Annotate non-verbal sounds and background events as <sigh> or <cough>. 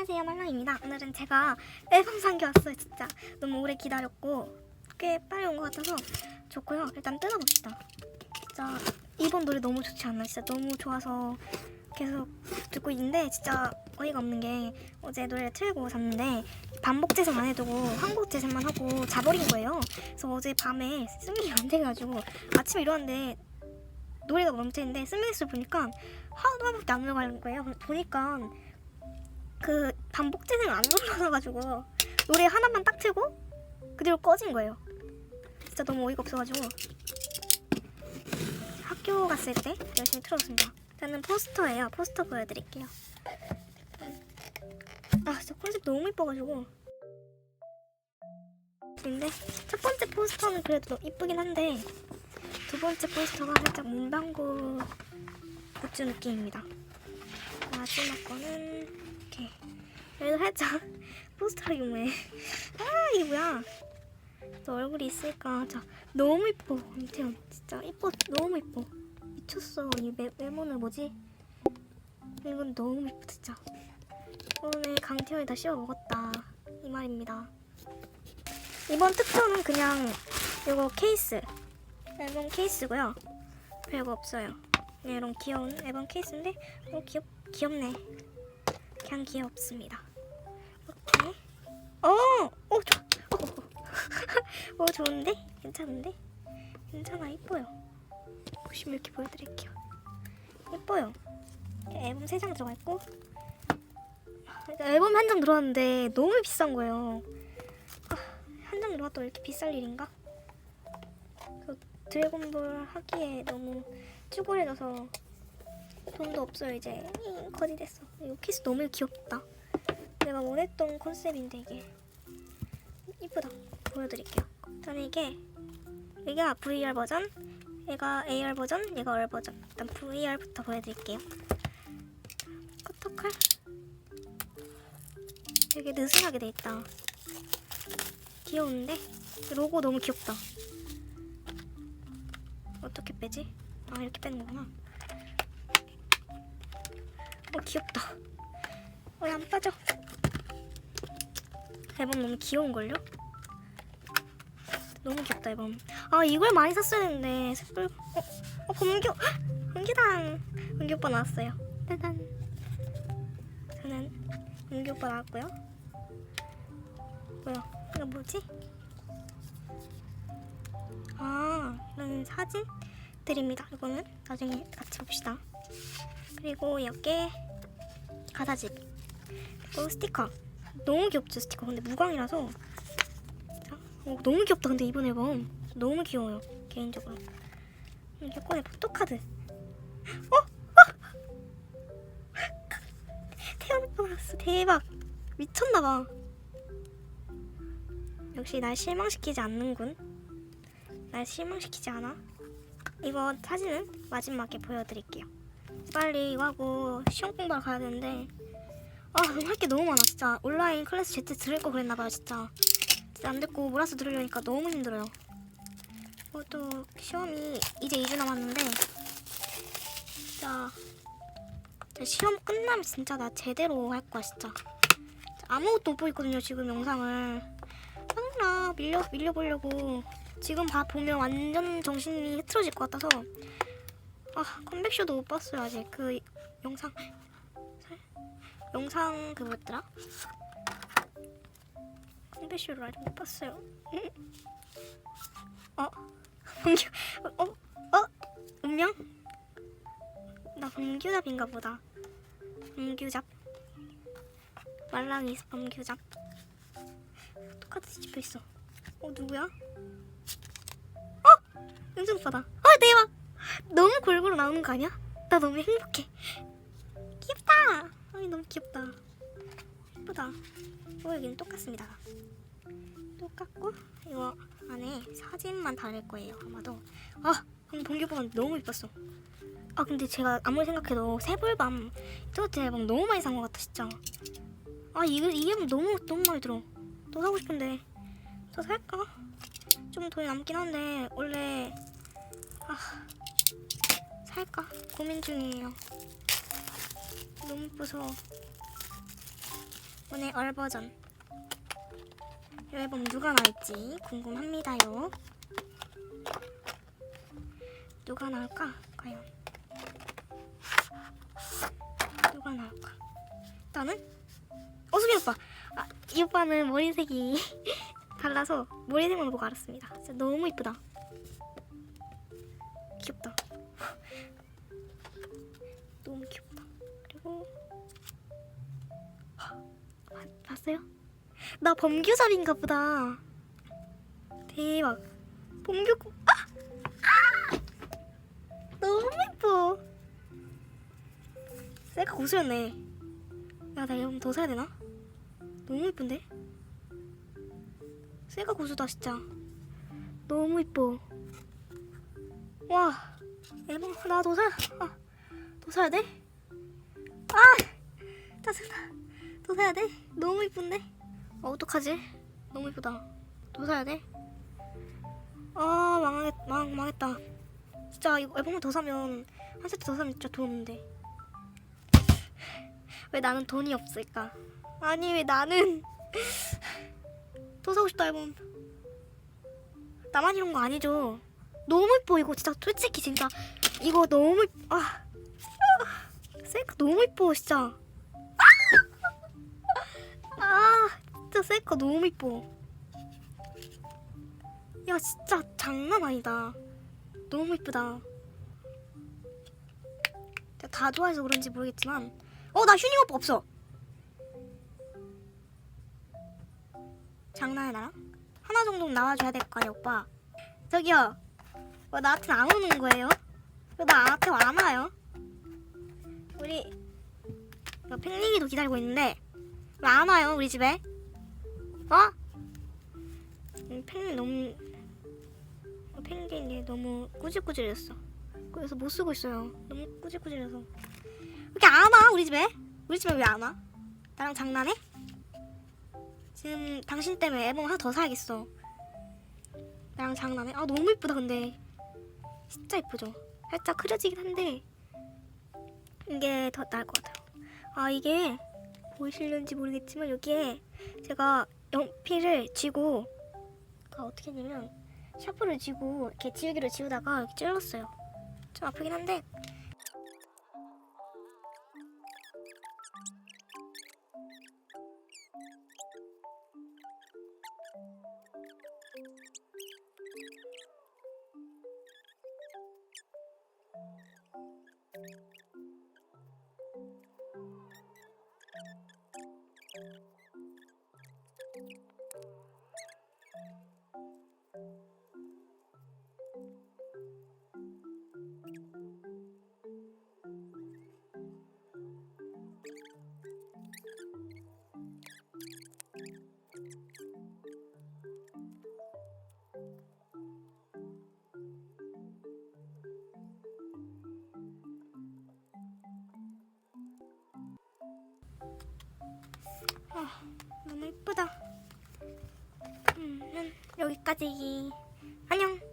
안녕하세요 말랑입니다. 오늘은 제가 앨범 산게 왔어요 진짜. 너무 오래 기다렸고 꽤 빨리 온 것 같아서 좋고요. 일단 뜯어봅시다. 진짜 이번 노래 너무 좋지 않나? 진짜 너무 좋아서 계속 듣고 있는데 진짜 어이가 없는 게 어제 노래를 틀고 잤는데 반복 재생 안 해두고 한국 재생만 하고 자버린 거예요. 그래서 어제 밤에 스밍이 안 돼가지고 아침에 일어났는데 노래가 멈춰있는데 스밍스를 보니까 하나밖에 안 들어가는 거예요. 보니까 그 반복 재생 안 눌러놔가지고 노래 하나만 딱 틀고 그대로 꺼진 거예요. 진짜 너무 어이가 없어가지고 학교 갔을 때 열심히 틀었습니다. 저는 포스터예요. 포스터 보여드릴게요. 아 진짜 컨셉 너무 이뻐가지고 근데 첫 번째 포스터는 그래도 이쁘긴 한데 두 번째 포스터가 살짝 문방구 굿즈 느낌입니다. 마지막 거는 살짝 포스터가 유명해. 아 이게 뭐야? 또 얼굴이 있으니까 자 너무 이뻐. 엄태현 진짜 이뻐. 너무 이뻐. 미쳤어. 이 메, 메모는 뭐지? 이건 너무 이뻐 진짜. 오늘 강태현이 다 씹어 먹었다. 이 말입니다. 이번 특전은 그냥 이거 케이스. 앨범 케이스고요. 별거 없어요. 그냥 이런 귀여운 앨범 케이스인데 어 귀엽 귀엽네. 그냥 귀엽습니다. 오, 오, 좋은데? 괜찮은데? 괜찮아, 이뻐요. 보시면 이렇게 보여드릴게요. 이뻐요. 앨범 3장 들어가 있고, 앨범 한 장 들어왔는데 너무 비싼 거예요. 아, 한장 들어왔다고 이렇게 비쌀 일인가? 그 드래곤볼 하기에 너무 쭈그레져서 돈도 없어요 이제 잉, 거지 됐어 이거 키스 너무 귀엽다 내가 원했던 컨셉인데 이게 이쁘다 보여드릴게요 저는 이게 얘가 VR 버전 얘가 AR 버전 얘가 R 버전 일단 VR부터 보여드릴게요 커터칼 되게 느슨하게 돼있다 귀여운데 로고 너무 귀엽다 어떻게 빼지? 아 이렇게 빼는 거구나 어 귀엽다. 왜안 빠져? 앨범 너무 귀여운걸요? 너무 귀엽다 앨범. 아 이걸 많이 샀어야 했는데 샛불 어, 어 범규 범규당 범규 오빠 나왔어요. 짜잔. 저는 범규 오빠 나왔고요. 뭐야? 이거 뭐지? 아 이런 사진들입니다. 이거는 나중에 같이 봅시다. 그리고 여기에 가사집 그리고 스티커 너무 귀엽죠 스티커 근데 무광이라서 자, 어, 너무 귀엽다. 근데 이번 앨범 너무 귀여워요 개인적으로. 이렇게 꺼내 포토카드. 어? 어? 오빠 나왔어. 대박. 미쳤나봐. 역시 날 실망시키지 않는군. 날 실망시키지 않아? 이거 사진은 마지막에 보여드릴게요. 빨리 이거 하고 시험 공부하러 가야 되는데. 아 할게 너무 많아 진짜. 온라인 클래스 Z 들을 거 그랬나봐요 진짜 안 듣고 몰아서 들으려니까 너무 힘들어요. 그것도 시험이 이제 2주 남았는데 진짜 진짜 시험 끝나면 진짜 나 제대로 할 거야 진짜. 아무것도 못 보고 있거든요 지금 영상을. 하느라 밀려, 밀려보려고 지금 봐 보면 완전 정신이 흐트러질 것 같아서. 아 컴백쇼도 못 봤어요 아직. 그 영상. 살- 영상 그 뭐였더라? 컴백쇼를 아직 못 봤어요 어? 범규 어? 어? 운명? 나 범규잡인가 보다 범규잡 말랑이 범규잡 똑같이 집혀 있어 어 누구야? 어? 은준 오빠다 어 대박 너무 골고루 나오는 거 아니야? 나 너무 행복해. 귀엽다. 아이 너무 귀엽다. 예쁘다. 어 여기는 똑같습니다. 똑같고 이거 안에 사진만 다를 거예요 아마도. 아 근데 봉규보가 너무 예뻤어. 아 근데 제가 아무리 생각해도 새불밤 저트 앨범 너무 많이 산 것 같아 진짜. 아 이거 이 앨범 너무 너무 마음에 들어. 또 사고 싶은데 더 살까? 좀 돈이 남긴 한데 원래 아 살까 고민 중이에요. 너무 이 번에 얼 버전. 이 앨범 누가 나올지 궁금합니다요. 누가 나올까? 과연 누가 나올까? 나는 어 수빈 오빠. 아, 이 오빠는 머리색이 <laughs> 달라서 머리색만 보고 알았습니다. 진짜 너무 이쁘다. 봤어요? 나 범규잡인가 보다. 대박. 범규 아! 아! 너무 예뻐. 셀카 고수였네. 야, 나 이거 더 사야 되나? 너무 예쁜데? 셀카 고수다 진짜. 너무 예뻐. 와, 앨범 나더 사. 아, 더 사야 돼? 아, 짜증나. 더 사야 돼? 너무 이쁜데? 어, 어떡하지? 너무 이쁘다. 더 사야 돼? 아, 망하겠, 망, 망했다. 진짜 이거 앨범을 더 사면 한 세트 더 사면 진짜 돈 없는데. 왜 나는 돈이 없을까? 아니 왜 나는 <laughs> 더 사고 싶다 앨범. 나만 이런 거 아니죠? 너무 예뻐 이거 진짜 솔직히 진짜 이거 너무. 아, 아 셀카 너무 예뻐 진짜. 진짜 셀카 너무 이뻐. 야 진짜 장난 아니다. 너무 이쁘다. 다 좋아해서 그런지 모르겠지만 어 나 휴닝 오빠 없어. 장난해 나랑? 하나 정도는 나와줘야 될 거 아니야 오빠. 저기요. 왜 나한테 안 오는 거예요? 왜 나한테 안 와요? 우리 팽링이도 기다리고 있는데 왜 안 와요 우리 집에? 어? 음, 팽링 너무 어, 펭귄이 너무 꾸질꾸질했어. 그래서 못 쓰고 있어요. 너무 꾸질꾸질해서. 왜 이렇게 안 와? 우리 집에? 우리 집에 왜 안 와? 나랑 장난해? 지금 당신 때문에 앨범 하나 더 사야겠어. 나랑 장난해? 아 너무 이쁘다 근데. 진짜 이쁘죠? 살짝 흐려지긴 한데 이게 더 나을 것 같아요. 아 이게 보이실는지 모르겠지만 여기에 제가 연필을 쥐고 아, 어떻게 했냐면 샤프를 쥐고 이렇게 지우개로 지우다가 이렇게 찔렀어요. 좀 아프긴 한데 여기까지. 안녕.